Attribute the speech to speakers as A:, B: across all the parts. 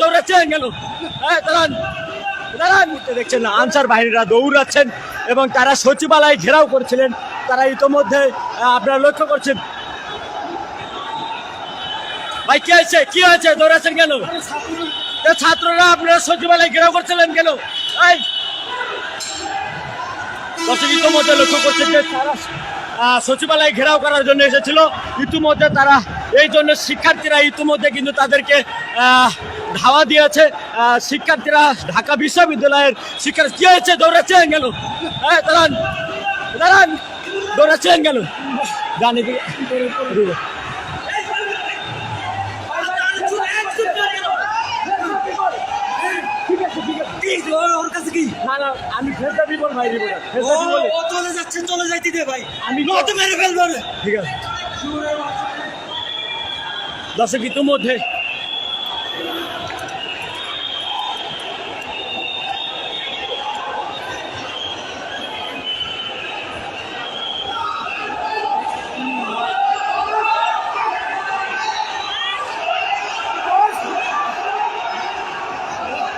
A: দৌড়াচ্ছেন হ্যাঁ দাঁড়ান দাঁড়ান। দেখছেন আনসার বাহিনীরা দৌড়াচ্ছেন এবং তারা সচিবালয় ঘেরাও করছিলেন। তারা ইতোমধ্যে আপনারা লক্ষ্য করছেন। ভাই, কি হয়েছে? কি হয়েছে? দৌড়াচ্ছেন কেন? ছাত্ররা আপনারা সচিবালয় ঘেরাও করছিলেন কেন? এই। ইতিমধ্যে লক্ষ্য করছেন যে তারা সচিবালয় ঘেরাও করার জন্য এসেছিল। ইতিমধ্যে তারা, এই জন্য শিক্ষার্থীরা ইতিমধ্যে কিন্তু তাদেরকে ধাওয়া দিয়েছে শিক্ষার্থীরা ঢাকা বিশ্ববিদ্যালয়ের শিক্ষার্থী কি হয়েছে? দৌড়াচ্ছেন কেন হ্যাঁ দাঁড়ান দাঁড়ান দৌড়াচ্ছেন কেন জানি আমি
B: চলে যাচ্ছে চলে যাইতে দে ভাই।
A: আমি
B: মেরে ফেলব
A: ঠিক আছে। দর্শক ইতিমধ্যে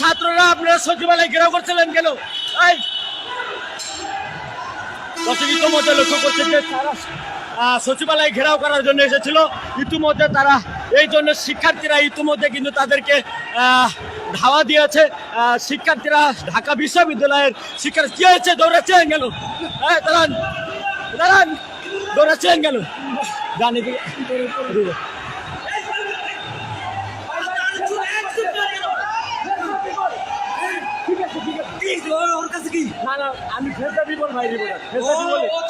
A: ছাত্ররা, আপনারা সচিবালয় ঘেরাও করছিলেন কেন? ইতিমধ্যে লক্ষ্য করছেন যে সচিবালয় ঘেরাও করার জন্য এসেছিল। ইতিমধ্যে তারা এই জন্য শিক্ষার্থীরা ইতিমধ্যে কিন্তু তাদেরকে ধাওয়া দিয়েছে। শিক্ষার্থীরা ঢাকা বিশ্ববিদ্যালয়ের শিক্ষার্থী কি হয়েছে? দৌড়াচ্ছেন গেল হ্যাঁ দাঁড়ান। দাঁড়ান। দৌড়াচ্ছেন কেন জানি আমি ফেরতা দিব ভাই দিব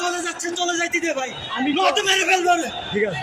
B: চলে যাচ্ছে চলে যাইতে দে ভাই।
A: আমি
B: মেরে ফেলব।
A: ঠিক আছে।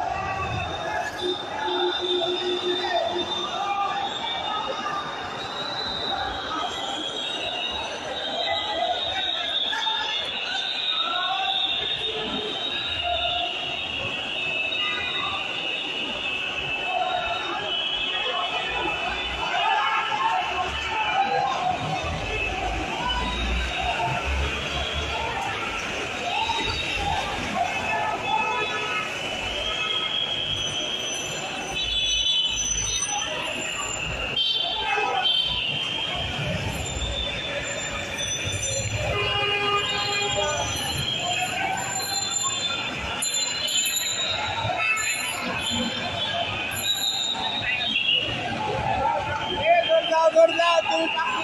A: ornato